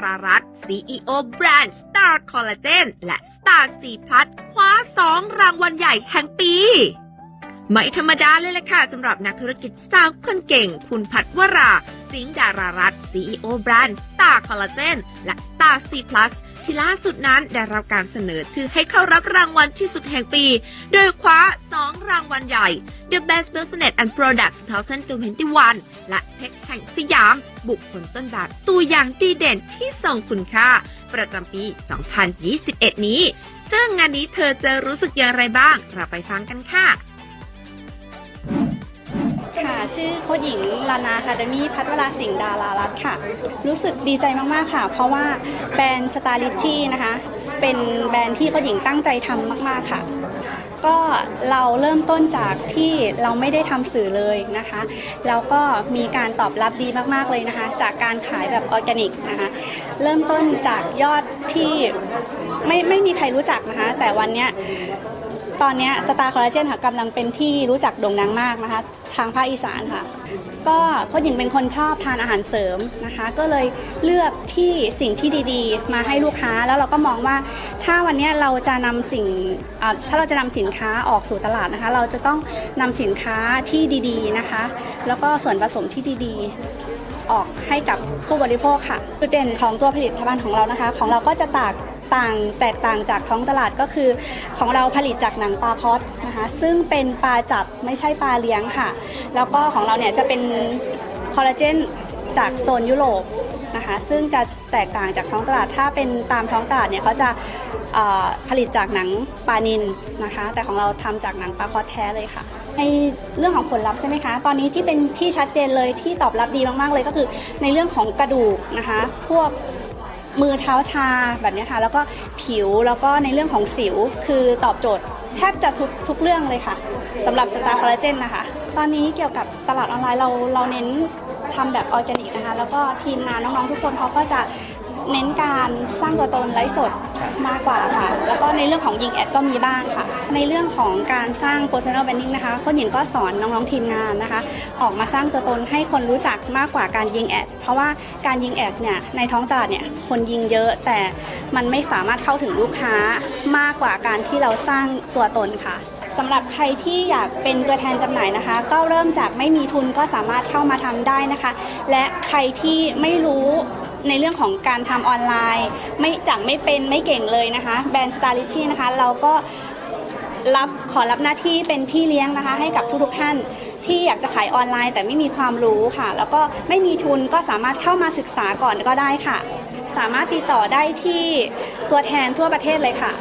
ารารัตน์ CEO แบรนด์ Star Collagen และ Star C Plus คว้า 2 รางวัลใหญ่แห่งปี ไม่ธรรมดาเลยล่ะค่ะสำหรับนักธุรกิจสาวคนเก่ง คุณพัทวรา สิงห์ดารารัตน์ CEO แบรนด์ Star Collagen และ Star C Plus ที่ล่าสุดนั้นได้รับการเสนอชื่อให้เข้ารับรางวัลที่สุดแห่งปี โดยคว้า 2 รางวัลใหญ่ The Best Business and Product 2021 และเพชรแห่งสยาม บุคคลต้นแบบตัวอย่างดีเด่นที่ทรงคุณค่า ประจำปี 2021 นี้ ซึ่งงานนี้เธอจะรู้สึกอย่างไรบ้าง เราไปฟังกันค่ะ ค่ะ ชื่อโค้ชหญิงลานาคาเดมี่พัทวราสิงห์ดารารัตน์ค่ะ รู้สึกดีใจมาก ๆ ค่ะ เพราะว่าแบรนด์สตาร์ลิชี่นะคะ เป็นแบรนด์ที่โค้ชหญิงตั้งใจทำมาก ๆ ค่ะ ก็เราเริ่มต้นจากที่เราไม่ได้ทำสื่อเลยนะคะ แล้วก็มีการตอบรับดีมาก ๆ เลยนะคะ จากการขายแบบออร์แกนิกนะคะ เริ่มต้นจากยอดที่ไม่ไม่มีใครรู้จักนะคะ แต่วันเนี้ย ตอนนี้สตาร์คอลลาเจนค่ะกำลังเป็นที่รู้จักโด่งดังมากนะคะ ทางภาคอีสานค่ะ ก็โค้ชหญิงเป็นคนชอบทานอาหารเสริมนะคะ ก็เลยเลือกที่สิ่งที่ดีๆ มาให้ลูกค้าแล้วเราก็มองว่า ถ้าวันนี้เราจะนำสิ่งถ้าเราจะนำสินค้าออกสู่ตลาดนะคะ เราจะต้องนำสินค้าที่ดีๆนะคะ แล้วก็ส่วนผสมที่ดีๆ ออกให้กับผู้บริโภคค่ะจุดเด่นของตัวผลิตภัณฑ์ของเรานะคะ ของเราก็จะตาง ต่างแตกต่างจากท้องตลาดก็คือ ของเราผลิตจากหนังปลาคอสนะคะซึ่งเป็นปลาจับไม่ใช่ปลาเลี้ยงค่ะ แล้วก็ของเราเนี่ยจะเป็นคอลลาเจนจากโซนยุโรปนะคะซึ่งจะแตกต่างจากท้องตลาดถ้าเป็นตามท้องตลาดเนี่ยเขาจะผลิตจากหนังปลานินนะคะ แต่ของเราทำจากหนังปลาคอสแท้เลยค่ะ ในเรื่องของผลลัพธ์ใช่ไหมคะ ตอนนี้ที่เป็นที่ชัดเจนเลยที่ตอบรับดีมากๆเลยก็คือ ในเรื่องของกระดูกนะคะ พวก มือเท้าชาแบบนี้ค่ะ แล้วก็ผิวแล้วก็ในเรื่องของสิวคือตอบโจทย์แทบจะทุกทุกเรื่องเลยค่ะสำหรับสตาร์คอลลาเจนนะคะ ตอนนี้เกี่ยวกับตลาดออนไลน์เราเราเน้นทำแบบออร์แกนิกนะคะ แล้วก็ทีมงานน้องๆทุกคนเขาก็จะ เน้นการสร้างตัวตนไลฟ์สดมากกว่าค่ะ แล้วก็ในเรื่องของยิงแอดก็มีบ้างค่ะ ในเรื่องของการสร้าง personal branding นะคะคนหญิงก็สอนน้องๆทีมงานนะคะ ออกมาสร้างตัวตนให้คนรู้จักมากกว่าการยิงแอด เพราะว่าการยิงแอดเนี่ยในท้องตลาดเนี่ยคนยิงเยอะแต่มันไม่สามารถเข้าถึงลูกค้ามากกว่าการที่เราสร้างตัวตนค่ะสำหรับใครที่อยากเป็นตัวแทนจำหน่ายนะคะ ก็เริ่มจากไม่มีทุนก็สามารถเข้ามาทำได้นะคะ และใครที่ไม่รู้ ในเรื่องของการทำออนไลน์ ไม่จากไม่เป็นไม่เก่งเลยนะคะแบรนด์ Star r i c h i นะคะเราก็รับขอรับหน้าที่เป็นพี่เลี้ยงนะคะ ให้กับทุกๆท่านที่อยากจะขายออนไลน์ แต่ไม่มีความรู้ค่ะ แล้วก็ไม่มีทุนก็สามารถเข้ามาศึกษาก่อนก็ได้ค่ะ สามารถติดต่อได้ที่ตัวแทนทั่วประเทศเลยค่ะ